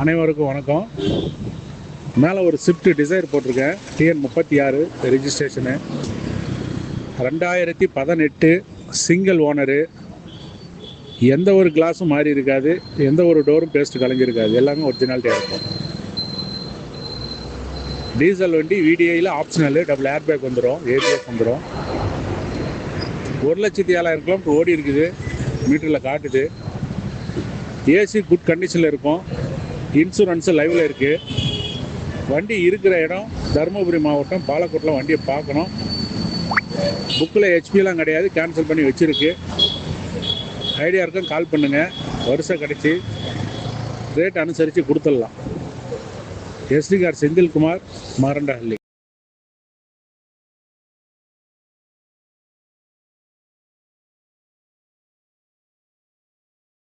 அனைவருக்கும் வணக்கம். மேலே ஒரு ஸ்விஃப்ட் டிசைர் போட்டிருக்கேன். டிஎன் முப்பத்தி ஆறு ரெஜிஸ்ட்ரேஷனு ரெண்டாயிரத்தி பதினெட்டு சிங்கிள் ஓனரு எந்த ஒரு கிளாஸும் மாறி இருக்காது. எந்த ஒரு டோரும் பேஸ்ட் கலைஞ்சிருக்காது எல்லாமே ஒரிஜினாலிட்டியாக இருக்கும். டீசல் வண்டி விடிஐயில் ஆப்ஷனலு டபுள் ஏர் பேக் வந்துடும் ஏபிஎஸ் வந்துடும் ஒரு லட்சத்தி ஏழாயிரம் கிலோமீட்டர் ஓடி இருக்குது. மீட்டரில் காட்டுது. ஏசி குட் கண்டிஷனில் இருக்கும். இன்சூரன்ஸு லைவில் இருக்குது வண்டி இருக்கிற இடம் தருமபுரி மாவட்டம் பாலக்கோட்டில் வண்டியை பார்க்கணும். புக்கில் ஹெச்பிலாம் கிடையாது கேன்சல் பண்ணி வச்சுருக்கு. ஐடியா இருக்கும் கால் பண்ணுங்கள் வருஷம் கிடச்சி ரேட் அனுசரித்து கொடுத்துடலாம். ST car Senthilkumar Marandahalli